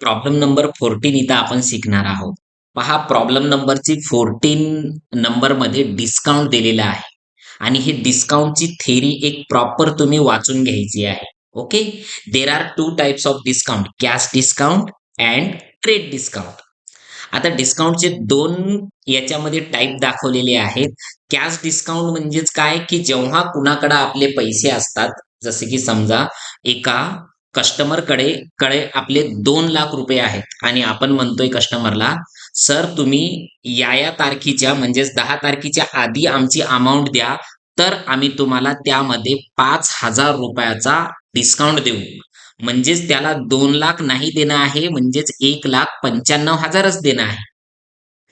Problem number fourteen इथं आपण शिकणार आहोत. पहा प्रॉब्लेम नंबरची फोर्टीन नंबरमध्ये डिस्काउंट दिलेला आहे. आणि हे डिस्काउंटची थेरी एक प्रॉपर तुम्ही वाचून घ्यायची आहे. Okay there are two types of discount cash discount and trade discount आता डिस्काउंटचे दोन याच्यामध्ये टाईप दाखवलेले आहेत. कॅश डिस्काउंट म्हणजेच काय? की जेव्हा कुणाकडे आपले पैसे असतात जसे की समजा एका कस्टमरकडे कडे आपले दोन लाख रुपये आहेत. आणि आपण म्हणतोय कस्टमरला सर तुम्ही या या तारखेच्या म्हणजेच दहा तारखेच्या आधी आमची अमाऊंट द्या तर आम्ही तुम्हाला त्यामध्ये पाच हजार रुपयाचा डिस्काउंट देऊ. म्हणजेच त्याला दोन लाख नाही देणं आहे म्हणजेच एक लाख पंच्याण्णव हजारच देणं आहे.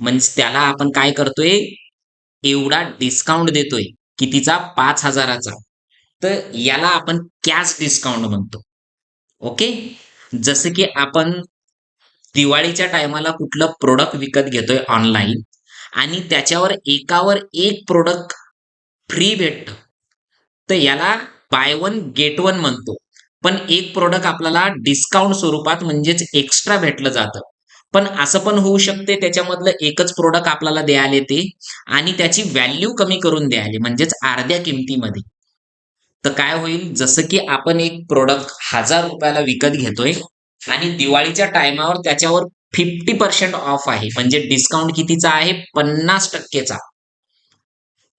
म्हणजे त्याला आपण काय करतोय? एवढा डिस्काउंट देतोय कितीचा? पाच हजाराचा. तर याला आपण कॅश डिस्काउंट म्हणतो. ओके? जसं की आपण दिवाळीच्या टायमाला कुठलं प्रोडक्ट विकत घेतोय ऑनलाईन आणि त्याच्यावर एकावर एक प्रोडक्ट फ्री भेटत. तर याला बाय वन गेट वन म्हणतो. पण एक प्रोडक्ट आपल्याला डिस्काउंट स्वरूपात म्हणजेच एक्स्ट्रा भेटलं जातं. पण असं पण होऊ शकते त्याच्यामधलं एकच प्रोडक्ट आपल्याला द्यायला येते आणि त्याची व्हॅल्यू कमी करून द्यायला म्हणजेच अर्ध्या किमतीमध्ये. तर काय होईल? जसं की आपण एक प्रोडक्ट हजार रुपयाला विकत घेतोय आणि दिवाळीच्या टायमावर त्याच्यावर फिफ्टी पर्सेंट ऑफ आहे. म्हणजे डिस्काउंट कितीचा आहे? पन्नास टक्केचा.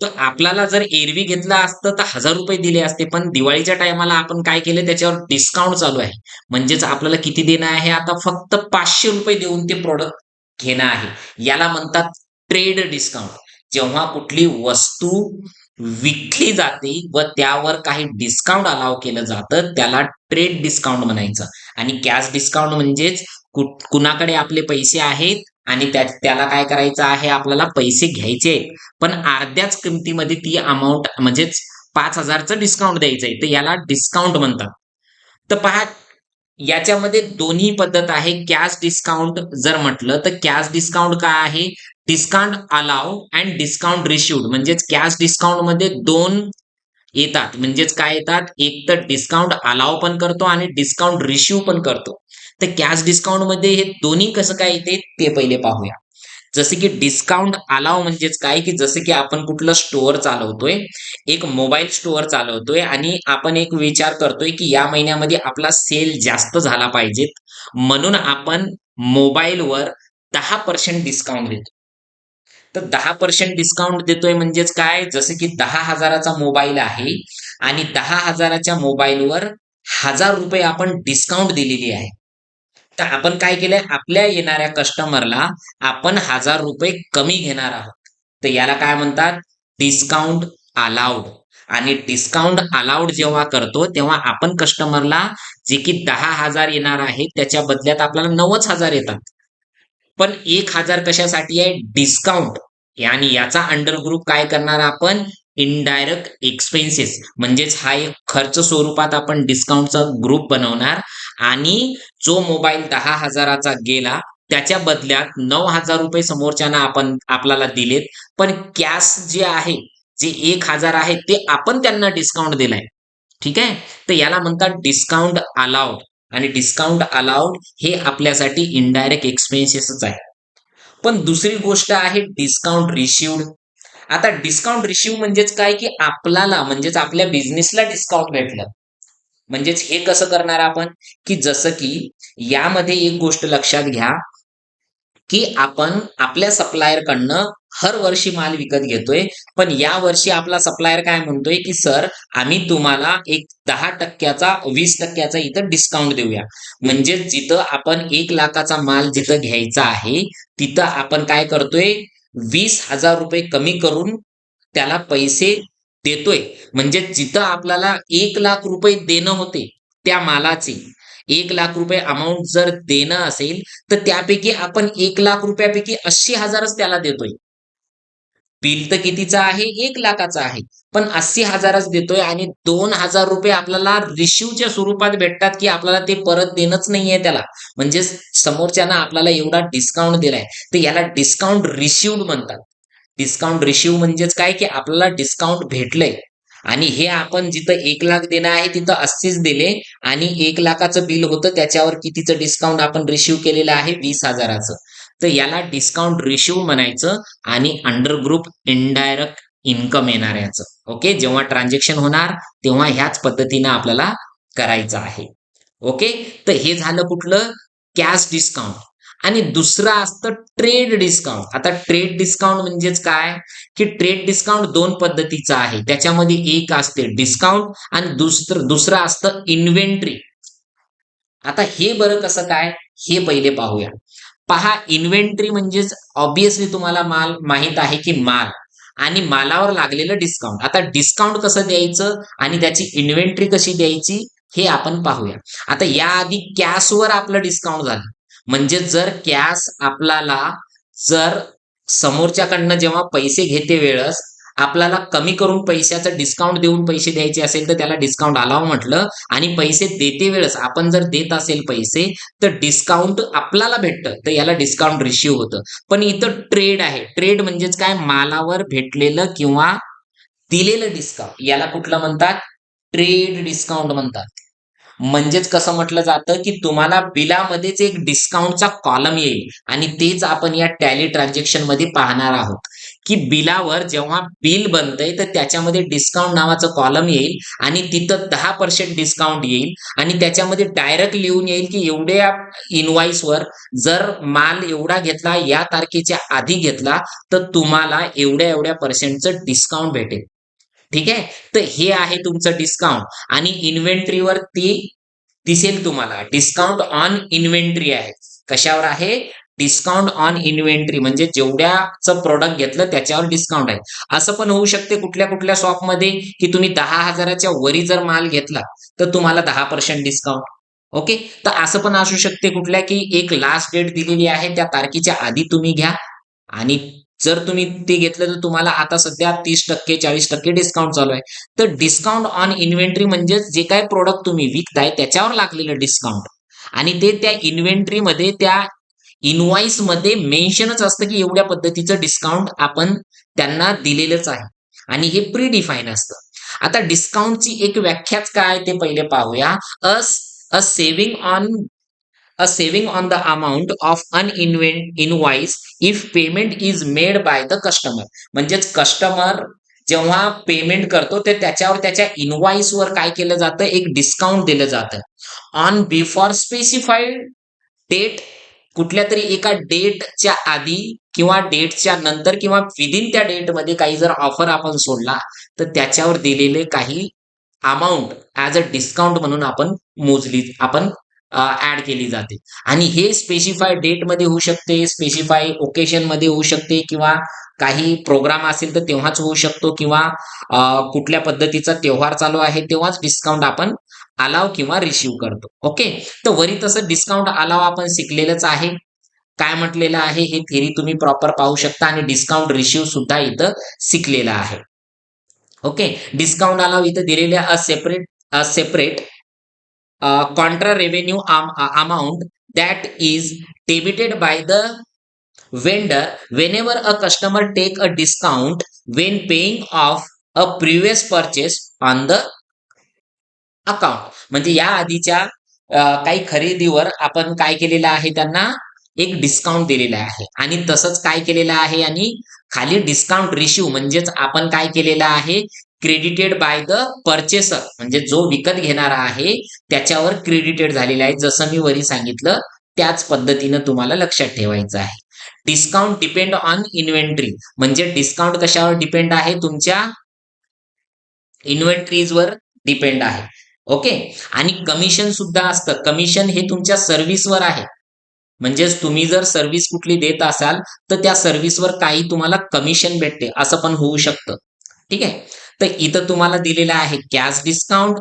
तर आपल्याला जर एरवी घेतलं असतं तर हजार रुपये दिले असते. पण दिवाळीच्या टायमाला आपण काय केले त्याच्यावर डिस्काउंट चालू आहे. म्हणजेच आपल्याला किती देणं आहे? आता फक्त पाचशे रुपये देऊन ते प्रोडक्ट घेणं आहे. याला म्हणतात ट्रेड डिस्काउंट जेव्हा कुठली वस्तू विकली जाते व त्यावर काही डिस्काउंट अलाव केलं जातं त्याला ट्रेड डिस्काउंट म्हणायचं. आणि कॅश डिस्काउंट म्हणजेच कुणाकडे आपले पैसे आहेत आणि त्या त्याला काय करायचं आहे आपल्याला पैसे घ्यायचे पण अर्ध्याच किमतीमध्ये ती अमाऊंट म्हणजेच पाच हजारचं डिस्काउंट द्यायचं आहे तर याला डिस्काउंट म्हणतात. तर पहा याच्यामध्ये दोन्ही पद्धत आहे. कॅश डिस्काउंट जर म्हटलं तर कॅश डिस्काउंट काय आहे? Discount allowed and discount received म्हणजेच कॅश डिस्काउंटमध्ये दोन येतात. म्हणजेच काय येतात? एक तर डिस्काउंट अलाव पण करतो आणि डिस्काउंट रिशिव पण करतो. तर कॅश डिस्काउंटमध्ये हे दोन्ही कसं काय येते? ते पहिले पाहूया. जसे की डिस्काउंट अलाव म्हणजेच काय? की जसे की आपण कुठलं स्टोअर चालवतोय एक मोबाईल स्टोअर चालवतोय आणि आपण एक विचार करतोय की या महिन्यामध्ये आपला सेल जास्त झाला पाहिजेत. म्हणून आपण मोबाईलवर दहा पर्सेंट डिस्काउंट देतो तर दहा पर्सेंट डिस्काउंट देतोय म्हणजेच काय? जसं की दहा हजाराचा मोबाईल आहे आणि दहा हजाराच्या मोबाईलवर हजार रुपये आपण डिस्काउंट दिलेली आहे. तर आपण काय केलंय? आपल्या येणाऱ्या कस्टमरला आपण हजार रुपये कमी घेणार आहोत. तर याला काय म्हणतात? डिस्काउंट अलाउड आणि डिस्काउंट अलाउड जेव्हा करतो तेव्हा आपण कस्टमरला जे की दहा हजार येणार आहे त्याच्या बदल्यात आपल्याला नव्वद हजार येतात. पण एक हजार कशासाठी आहे? डिस्काउंट आणि याचा अंडर ग्रुप काय करणार आपण? इनडायरेक्ट एक्सपेन्सेस म्हणजेच हा एक खर्च स्वरूपात आपण डिस्काउंटचा ग्रुप बनवणार. आणि जो मोबाईल दहा हजाराचा गेला त्याच्या बदल्यात नऊ हजार रुपये समोरच्याना आपण आपल्याला दिलेत. पण कॅश जे आहे जे एक हजार आहे ते आपण त्यांना डिस्काउंट दिलाय. ठीक आहे? तर याला म्हणतात डिस्काउंट अलाउड आणि डिस्काउंट अलाउड हे आपल्यासाठी इनडायरेक्ट एक्सपेन्सेसच आहे. पण दुसरी गोष्ट आहे डिस्काउंट रिसिव्ड आता डिस्काउंट रिसिव्ह म्हणजेच काय? की आपल्याला म्हणजेच आपल्या बिझनेसला डिस्काउंट भेटलं. म्हणजेच हे कसं करणार आपण? की जसं की यामध्ये एक गोष्ट लक्षात घ्या की आपण आपल्या सप्लायर कडनं हर वर्षी माल विकत घेतोय पण या वर्षी आपला सप्लायर काय म्हणतोय की सर आम्ही तुम्हाला एक दहा टक्क्याचा वीस टक्क्याचा इथं डिस्काउंट देऊया. म्हणजे जिथं आपण एक लाखाचा माल जिथं घ्यायचा आहे तिथं आपण काय करतोय? वीस हजार रुपये कमी करून त्याला पैसे देतोय. म्हणजे जिथं आपल्याला एक लाख रुपये देणं होते त्या मालाचे एक लाख रुपये अमाऊंट जर देणं असेल तर त्यापैकी आपण एक लाख रुपयापैकी अस्सी हजारच त्याला देतोय. बिल तर कितीचा आहे? एक लाखाचा आहे. पण अस्सी हजारच देतोय आणि दोन हजार रुपये आपल्याला रिशिवच्या स्वरूपात भेटतात की आपल्याला ते परत देणंच नाहीये त्याला. म्हणजे समोरच्यानं आपल्याला एवढा डिस्काउंट दिलाय. तर याला डिस्काउंट रिशिवड म्हणतात. डिस्काउंट रिसिव्ह म्हणजेच काय? की आपल्याला डिस्काउंट भेटलंय. आणि हे आपण जिथं एक लाख देणं आहे तिथं अस्सीच दिले आणि एक लाखाचं बिल होतं त्याच्यावर कितीचं डिस्काउंट आपण रिसिव्ह केलेलं आहे? वीस हजाराचं. तर याला डिस्काउंट रिसिव्ह म्हणायचं आणि अंडर ग्रुप इनडायरेक्ट इन्कम येणार याचं. ओके जेव्हा ट्रान्झॅक्शन होणार तेव्हा ह्याच पद्धतीनं आपल्याला करायचं आहे. ओके तर हे झालं कुठलं? कॅश डिस्काउंट आणि दुसरं असतं ट्रेड डिस्काउंट आता ट्रेड डिस्काउंट म्हणजेच काय? की ट्रेड डिस्काउंट दोन पद्धतीचा आहे. त्याच्यामध्ये एक असते डिस्काउंट आणि दुसरं दुसरं असतं इन्व्हेंटरी आता हे बरं कसं काय? हे पहिले पाहूया. पहा इन्व्हेंटरी म्हणजेच ऑब्विसली तुम्हाला माल माहीत आहे की माल. आणि मालावर लागलेलं डिस्काउंट आता डिस्काउंट कसं द्यायचं? आणि त्याची इन्व्हेंटरी कशी द्यायची? हे आपण पाहूया. आता याआधी कॅशवर आपलं डिस्काउंट झालं. म्हणजे जर कॅश आपल्याला जर समोरच्याकडनं जेव्हा पैसे घेते वेळेस आपल्याला कमी करून पैशाचं डिस्काउंट देऊन पैसे द्यायचे असेल तर त्याला डिस्काउंट आलाव म्हटलं. आणि पैसे देते वेळेस आपण जर देत असेल पैसे तर डिस्काउंट आपल्याला भेटतं तर याला डिस्काउंट रिसिव्ह होतं. पण इथं ट्रेड आहे. ट्रेड म्हणजेच काय? मालावर भेटलेलं किंवा दिलेलं डिस्काउंट याला कुठलं म्हणतात? ट्रेड डिस्काउंट म्हणतात. म्हणजेच कसं म्हटलं जातं की तुम्हाला बिलामध्येच एक डिस्काउंटचा कॉलम येईल. आणि तेच आपण या टॅली ट्रान्झॅक्शनमध्ये पाहणार आहोत. की बिलावर जेव्हा बिल बनतंय तर त्याच्यामध्ये डिस्काउंट नावाचं कॉलम येईल आणि तिथं दहा पर्सेंट डिस्काउंट येईल. आणि त्याच्यामध्ये डायरेक्ट लिहून येईल की एवढ्या इनवाईसवर जर माल एवढा घेतला या तारखेच्या आधी घेतला तर तुम्हाला एवढ्या एवढ्या पर्सेंटचं डिस्काउंट भेटेल. ठीक आहे? तर हे आहे तुमचं डिस्काउंट आणि इन्व्हेंटरीवर ती दिसेल तुम्हाला. डिस्काउंट ऑन इन्व्हेंटरी आहे. कशावर आहे? डिस्काउंट ऑन इन्व्हेंटरी म्हणजे जेवढ्याचं प्रोडक्ट घेतलं त्याच्यावर डिस्काउंट आहे. असं पण होऊ शकते कुठल्या कुठल्या शॉपमध्ये की तुम्ही दहा हजाराच्या वरी जर माल घेतला तर तुम्हाला दहा पर्सेंट डिस्काउंट ओके तर असं पण असू शकते कुठल्या की एक लास्ट डेट दिलेली आहे त्या तारखेच्या आधी तुम्ही घ्या. आणि जर तुम्ही ते घेतलं तर तुम्हाला आता सध्या तीस टक्के चाळीस टक्के डिस्काउंट चालू आहे. तर डिस्काउंट ऑन इन्व्हेंटरी म्हणजे जे काही प्रोडक्ट तुम्ही विकताय त्याच्यावर लागलेलं डिस्काउंट आणि ते त्या इन्व्हेंटरीमध्ये त्या इनवाईसमध्ये मेन्शनच असतं की एवढ्या पद्धतीचं डिस्काउंट आपण त्यांना दिलेलंच आहे. आणि हे प्री डिफाईन असतं. आता डिस्काउंटची एक व्याख्याच काय ते पहिले पाहूया. A saving on a saving on the amount of uninvent invoice if payment is made by the customer. म्हणजेच कस्टमर जेव्हा पेमेंट करतो ते त्याच्यावर त्याच्या इनवाईसवर काय केलं जातं? एक डिस्काउंट दिलं जातं. ऑन बिफोर स्पेसिफाईड डेट कुठल्या तरी एका डेटच्या आधी किंवा डेटच्या नंतर किंवा विदिन त्या डेटमध्ये काही जर ऑफर आपण सोडला तर त्याच्यावर दिलेले काही अमाऊंट ऍज अ डिस्काउंट म्हणून आपण मोजली आपण ऍड केली जाते. आणि हे स्पेसिफाय डेटमध्ये होऊ शकते स्पेसिफाय ओकेशनमध्ये होऊ शकते किंवा काही प्रोग्राम असेल तर तेव्हाच होऊ शकतो किंवा कुठल्या पद्धतीचा त्योहार चालू आहे तेव्हाच डिस्काउंट आपण अलाव किंवा रिसिव्ह करतो. ओके तर वरी तसं डिस्काउंट अलाव आपण शिकलेलंच आहे. काय म्हटलेलं आहे हे थेरी तुम्ही प्रॉपर पाहू शकता आणि डिस्काउंट रिसिव्ह सुद्धा इथं शिकलेलं आहे. ओके डिस्काउंट अलाव इथं दिलेले a separate a separate uh, contra revenue um, uh, amount that is debited by the vendor whenever a customer take a discount when paying off a previous purchase on the account म्हणजे या आधीच्या काही खरेदीवर आपण काय केलेलं आहे त्यांना एक डिस्काउंट दिलेला आहे आणि तसंच काय केलेलं आहे आणि खाली डिस्काउंट रिशिव म्हणजेच आपण काय केलेलं आहे क्रेडिटेड बाय द परचेसर म्हणजे जो विकत घेणारा आहे त्याच्यावर क्रेडिटेड झालेला आहे. जसं मी वरी सांगितलं त्याच पद्धतीनं तुम्हाला लक्षात ठेवायचं आहे. डिस्काउंट डिपेंड ऑन इन्व्हेंटरी म्हणजे डिस्काउंट कशावर डिपेंड आहे? तुमच्या इन्व्हेंटरीजवर डिपेंड आहे. ओके आणि कमिशन सुद्धा असतं. कमिशन हे तुमच्या सर्व्हिसवर आहे. म्हणजेच तुम्ही जर सर्व्हिस कुठली देत असाल तर त्या सर्व्हिसवर काही तुम्हाला कमिशन भेटते. असं पण होऊ शकतं. ठीक आहे? तर इथं तुम्हाला दिलेलं आहे कॅश डिस्काउंट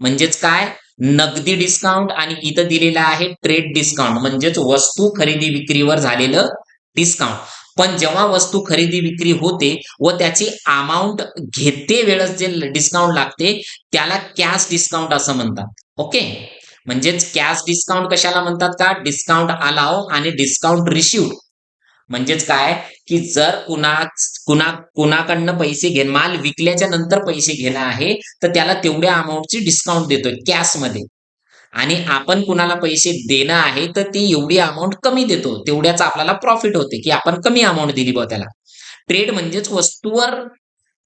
म्हणजेच काय? नगदी डिस्काउंट आणि इथं दिलेलं आहे ट्रेड डिस्काउंट म्हणजेच वस्तू खरेदी विक्रीवर झालेलं डिस्काउंट पण जेव्हा वस्तू खरेदी विक्री होते व त्याची अमाऊंट घेते वेळेस जे डिस्काउंट लागते त्याला कॅश डिस्काउंट असं म्हणतात. ओके म्हणजेच कॅश डिस्काउंट कशाला म्हणतात का? डिस्काउंट अलाव आणि डिस्काउंट रिसिव्ह म्हणजेच काय? की जर कुणा कुणा कुणाकडनं पैसे घे माल विकल्याच्या नंतर पैसे घेणं आहे तर त्याला तेवढ्या अमाऊंटची डिस्काउंट देतोय कॅशमध्ये आणि आपण कुणाला पैसे देणं आहे तर ती एवढी अमाऊंट कमी देतो. तेवढ्याच आपल्याला प्रॉफिट होते की आपण कमी अमाऊंट दिली बा त्याला. ट्रेड म्हणजेच वस्तूवर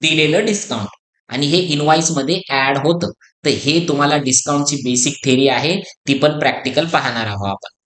दिलेलं डिस्काउंट आणि हे इनवाईसमध्ये ऍड होतं. तर हे तुम्हाला डिस्काउंटची बेसिक थेरी आहे ती पण प्रॅक्टिकल पाहणार आहोत आपण.